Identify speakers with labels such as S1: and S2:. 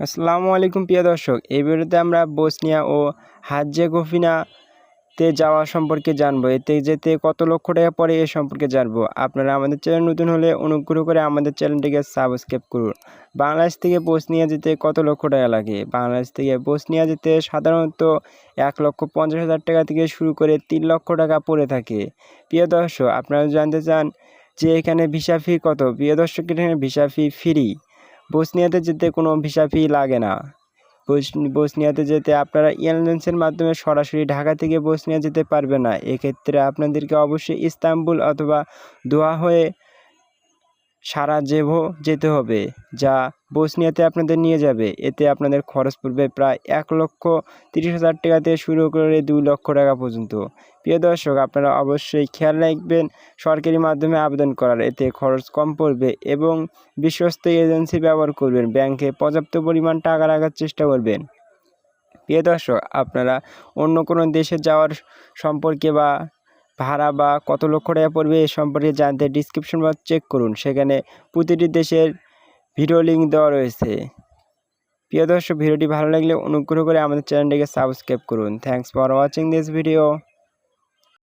S1: আসসালামু আলাইকুম প্রিয় দর্শক, এই ভিডিওতে আমরা বসনিয়া ও হাজেগোভিনাতে যাওয়া সম্পর্কে জানব। এতে যেতে কত লক্ষ টাকা পড়ে এ সম্পর্কে জানব। আপনারা আমাদের চ্যানেল নতুন হলে অনুগ্রহ করে আমাদের চ্যানেলটিকে সাবস্ক্রাইব করুন। বাংলাদেশ থেকে বসনিয়া যেতে কত লক্ষ টাকা লাগে? বাংলাদেশ থেকে বসনিয়া যেতে সাধারণত এক লক্ষ পঞ্চাশ হাজার টাকা থেকে শুরু করে তিন লক্ষ টাকা পড়ে থাকে। প্রিয় দর্শক, আপনারা জানতে চান যে এখানে ভিসা ফি কত, প্রিয় দর্শক, এখানে ভিসা ফি ফ্রি বসনিয়াতে যেতে কোনো ভিসা ফি লাগে না। বস- বসনিয়াতে যেতে আপনারা এয়ারলাইন্সের মাধ্যমে সরাসরি ঢাকা থেকে বসনিয়া যেতে পারবে না। এক্ষেত্রে আপনাদেরকে অবশ্যই ইস্তাম্বুল অথবা দোয়া হয়ে সারাজেভো যেতে হবে, যা বসনিয়াতে আপনাদের নিয়ে যাবে। এতে আপনাদের খরচ পড়বে প্রায় এক লক্ষ তিরিশ হাজার টাকা থেকে শুরু করে দুই লক্ষ টাকা পর্যন্ত। প্রিয় দর্শক, আপনারা অবশ্যই খেয়াল রাখবেন, সরকারি মাধ্যমে আবেদন করার এতে খরচ কম পড়বে এবং বিশ্বস্ত এজেন্সি ব্যবহার করবেন। ব্যাংকে পর্যাপ্ত পরিমাণ টাকা রাখার চেষ্টা করবেন। প্রিয় দর্শক, আপনারা অন্য কোনো দেশে যাওয়ার সম্পর্কে বা ভাড়া বা কত লক্ষ টাকা পড়বে এ সম্পর্কে জানতে ডিসক্রিপশন বক্স চেক করুন। সেখানে প্রতিটি দেশের ভিডিও লিঙ্ক দেওয়া রয়েছে। প্রিয় দর্শক, ভিডিওটি ভালো লাগলে অনুগ্রহ করে আমাদের চ্যানেলটিকে সাবস্ক্রাইব করুন। Thanks for watching this video